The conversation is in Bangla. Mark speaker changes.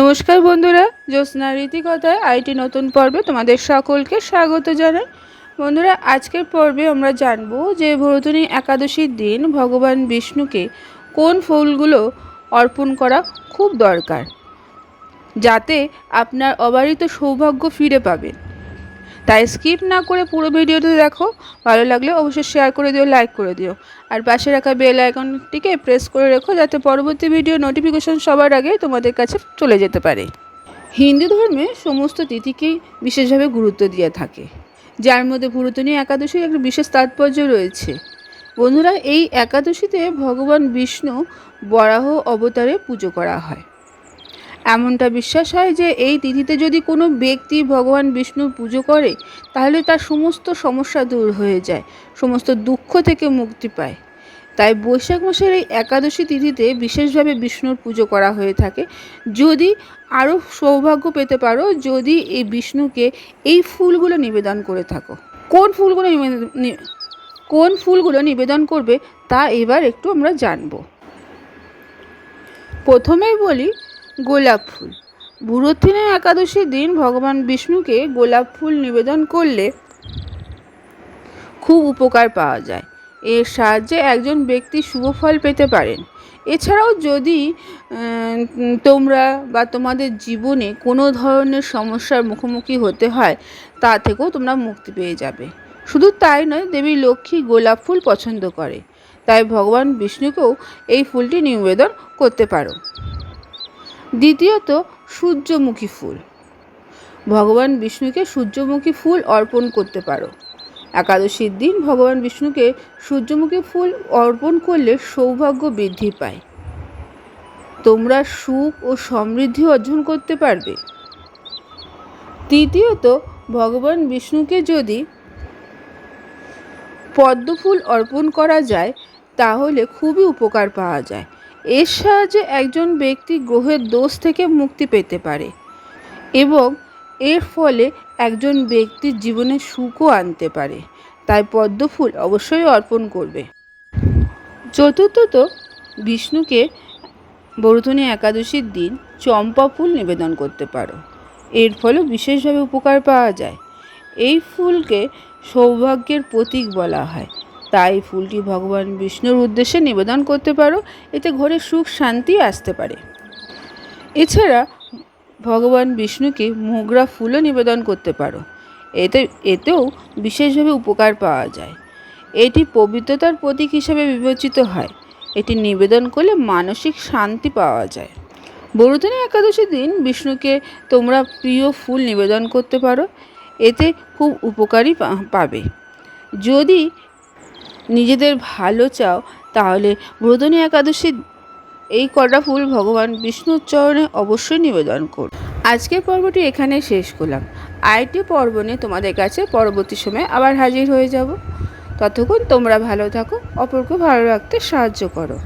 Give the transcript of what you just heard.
Speaker 1: নমস্কার বন্ধুরা, জ্যোৎস্না রীতিকথায় আইটি নতুন পর্বে তোমাদের সকলকে স্বাগত জানাই। বন্ধুরা, আজকের পর্বে আমরা জানব যে ভরতনী একাদশীর দিন ভগবান বিষ্ণুকে কোন ফুলগুলো অর্পণ করা খুব দরকার, যাতে আপনার অবারিত সৌভাগ্য ফিরে পাবেন তাই স্কিপ না করে পুরো ভিডিওটি দেখো, ভালো লাগলে অবশ্যই শেয়ার করে দিও লাইক করে দিও। আর পাশে রাখা বেল আইকনটিকে প্রেস করে রেখো যাতে পরবর্তী ভিডিও নোটিফিকেশন সবার আগে তোমাদের কাছে চলে যেতে পারে। হিন্দু ধর্মে সমস্ত তিথিকেই বিশেষভাবে গুরুত্ব দিয়ে থাকে, যার মধ্যে পুরাতনী একাদশীর একটা বিশেষ তাৎপর্য রয়েছে। বন্ধুরা, এই একাদশীতে ভগবান বিষ্ণু বরাহ অবতারে পুজো করা হয়। এমনটা বিশ্বাস হয় যে এই তিথিতে যদি কোনো ব্যক্তি ভগবান বিষ্ণুর পুজো করে, তাহলে তার সমস্ত সমস্যা দূর হয়ে যায়, সমস্ত দুঃখ থেকে মুক্তি পায়। তাই বৈশাখ মাসের এই একাদশী তিথিতে বিশেষভাবে বিষ্ণুর পুজো করা হয়ে থাকে। যদি আরও সৌভাগ্য পেতে পারো, যদি এই বিষ্ণুকে এই ফুলগুলো নিবেদন করে থাকো। কোন ফুলগুলো কোন ফুলগুলো নিবেদন করবে তা এবার একটু আমরা জানব। প্রথমেই বলি গোলাপ ফুল। বুড়োথিনে একাদশীর দিন ভগবান বিষ্ণুকে গোলাপ ফুল নিবেদন করলে খুব উপকার পাওয়া যায়। এর সাহায্যে একজন ব্যক্তি শুভ ফল পেতে পারেন। এছাড়াও যদি তোমরা বা তোমাদের জীবনে কোনো ধরনের সমস্যার মুখোমুখি হতে হয়, তা থেকেও তোমরা মুক্তি পেয়ে যাবে। শুধু তাই নয়, দেবী লক্ষ্মী গোলাপ ফুল পছন্দ করে। তাই ভগবান বিষ্ণুকেও এই ফুলটি নিবেদন করতে পারো। দ্বিতীয়ত, সূর্যমুখী ফুল। ভগবান বিষ্ণুকে সূর্যমুখী ফুল অর্পণ করতে পারো। একাদশীর দিন ভগবান বিষ্ণুকে সূর্যমুখী ফুল অর্পণ করলে সৌভাগ্য বৃদ্ধি পায়। তোমরা সুখ ও সমৃদ্ধি অর্জন করতে পারবে। তৃতীয়ত, ভগবান বিষ্ণুকে যদি পদ্মফুল অর্পণ করা যায়, তাহলে খুবই উপকার পাওয়া যায়। এর সাহায্যে একজন ব্যক্তি গ্রহের দোষ থেকে মুক্তি পেতে পারে এবং এর ফলে একজন ব্যক্তির জীবনে সুখও আনতে পারে। তাই পদ্মফুল অবশ্যই অর্পণ করবে। চতুর্থত বিষ্ণুকে বরুথনী একাদশীর দিন চম্পা ফুল নিবেদন করতে পারো। এর ফলে বিশেষভাবে উপকার পাওয়া যায়। এই ফুলকে সৌভাগ্যের প্রতীক বলা হয়। তাই ফুলটি ভগবান বিষ্ণুর উদ্দেশ্যে নিবেদন করতে পারো। এতে ঘরে সুখ, শান্তি আসতে পারে। এছাড়া ভগবান বিষ্ণুকে মোগরা ফুলও নিবেদন করতে পারো। এতে, এতেও বিশেষভাবে উপকার পাওয়া যায়। এটি পবিত্রতার প্রতীক হিসেবে বিবেচিত হয়। এটি নিবেদন করলে মানসিক শান্তি পাওয়া যায়। বড়দিনে একাদশী দিন বিষ্ণুকে তোমরা প্রিয় ফুল নিবেদন করতে পারো। এতে খুব উপকারী পাবে। যদি নিজেদের ভালো চাও, তাহলে ব্রতনী একাদশীর এই কটা ফুল ভগবান বিষ্ণুর চরণে অবশ্যই নিবেদন কর আজকের পর্বটি এখানে শেষ করলাম। আইটি পর্ব নিয়ে তোমাদের কাছে পরবর্তী সময়ে আবার হাজির হয়ে যাব। ততক্ষণ তোমরা ভালো থাকো, অপরকে ভালো রাখতে সাহায্য করো।